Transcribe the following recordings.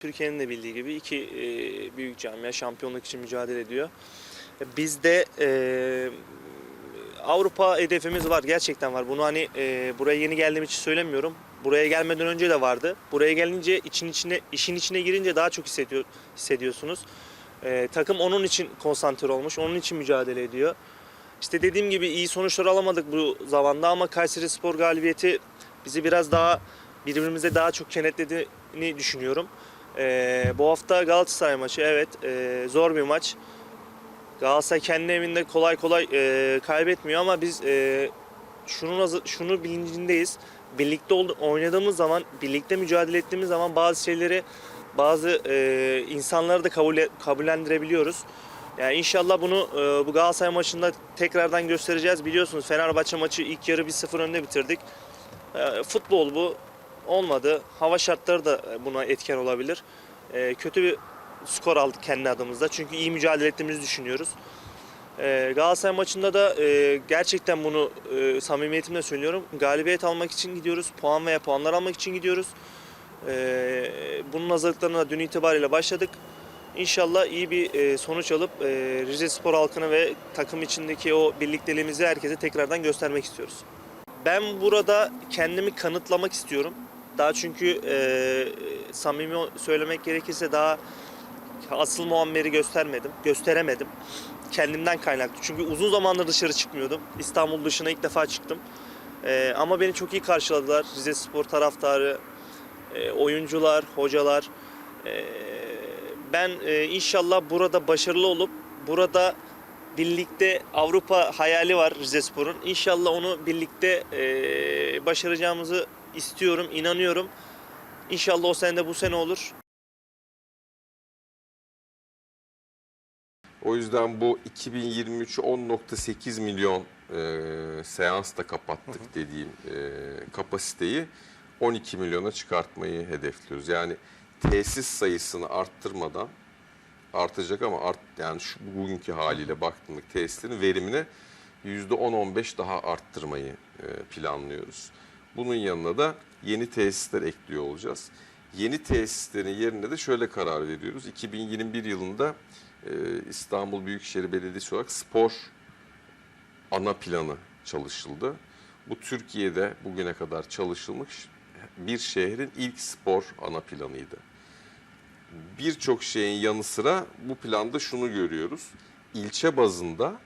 Türkiye'nin de bildiği gibi iki e, büyük camia şampiyonluk için mücadele ediyor. Biz de e, Avrupa hedefimiz var. Gerçekten var. Bunu hani e, buraya yeni geldiğim için söylemiyorum. Buraya gelmeden önce de vardı. Buraya gelince için içine işin içine girince daha çok hissediyor hissediyorsunuz. E, takım onun için konsantre olmuş. Onun için mücadele ediyor. İşte dediğim gibi iyi sonuçlar alamadık bu zamanda ama Kayseri Spor galibiyeti bizi biraz daha birbirimize daha çok kenetlediğini düşünüyorum. Ee, bu hafta Galatasaray maçı evet e, zor bir maç. Galatasaray kendi evinde kolay kolay e, kaybetmiyor ama biz e, şunun şunu bilincindeyiz. Birlikte oynadığımız zaman, birlikte mücadele ettiğimiz zaman bazı şeyleri, bazı e, insanları da kabul kabullendirebiliyoruz. Yani inşallah bunu e, bu Galatasaray maçında tekrardan göstereceğiz. Biliyorsunuz Fenerbahçe maçı ilk yarı 1-0 önde bitirdik. E, futbol bu. Olmadı. Hava şartları da buna etken olabilir. E, kötü bir skor aldık kendi adımızda. Çünkü iyi mücadele ettiğimizi düşünüyoruz. E, Galatasaray maçında da e, gerçekten bunu e, samimiyetimle söylüyorum. Galibiyet almak için gidiyoruz. Puan veya puanlar almak için gidiyoruz. E, bunun hazırlıklarına dün itibariyle başladık. İnşallah iyi bir e, sonuç alıp e, Rize Spor halkını ve takım içindeki o birlikteliğimizi herkese tekrardan göstermek istiyoruz. Ben burada kendimi kanıtlamak istiyorum. Daha çünkü e, samimi söylemek gerekirse daha asıl Muammer'i göstermedim, gösteremedim. Kendimden kaynaklı. Çünkü uzun zamandır dışarı çıkmıyordum. İstanbul dışına ilk defa çıktım. E, ama beni çok iyi karşıladılar. Rize Spor taraftarı, e, oyuncular, hocalar. E, ben e, inşallah burada başarılı olup burada birlikte Avrupa hayali var Rizespor'un. İnşallah onu birlikte e, başaracağımızı istiyorum, inanıyorum. İnşallah o sene de bu sene olur. O yüzden bu 2023'ü 10.8 milyon e, seansla kapattık dediğim e, kapasiteyi 12 milyona çıkartmayı hedefliyoruz. Yani tesis sayısını arttırmadan artacak ama art yani şu bugünkü haliyle baktığımda tesislerin verimini %10-15 daha arttırmayı e, planlıyoruz. Bunun yanına da yeni tesisler ekliyor olacağız. Yeni tesislerin yerine de şöyle karar veriyoruz. 2021 yılında e, İstanbul Büyükşehir Belediyesi olarak spor ana planı çalışıldı. Bu Türkiye'de bugüne kadar çalışılmış bir şehrin ilk spor ana planıydı. Birçok şeyin yanı sıra bu planda şunu görüyoruz. İlçe bazında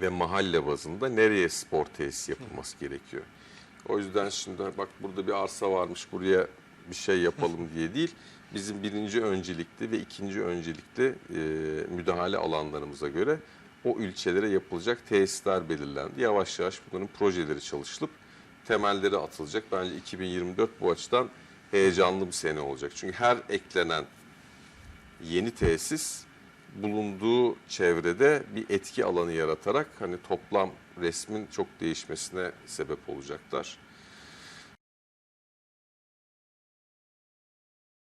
ve mahalle bazında nereye spor tesisi yapılması gerekiyor. O yüzden şimdi bak burada bir arsa varmış buraya bir şey yapalım diye değil. Bizim birinci öncelikli ve ikinci öncelikli e, müdahale alanlarımıza göre o ilçelere yapılacak tesisler belirlendi. Yavaş yavaş bunların projeleri çalışılıp temelleri atılacak. Bence 2024 bu açıdan heyecanlı bir sene olacak. Çünkü her eklenen yeni tesis bulunduğu çevrede bir etki alanı yaratarak hani toplam resmin çok değişmesine sebep olacaklar.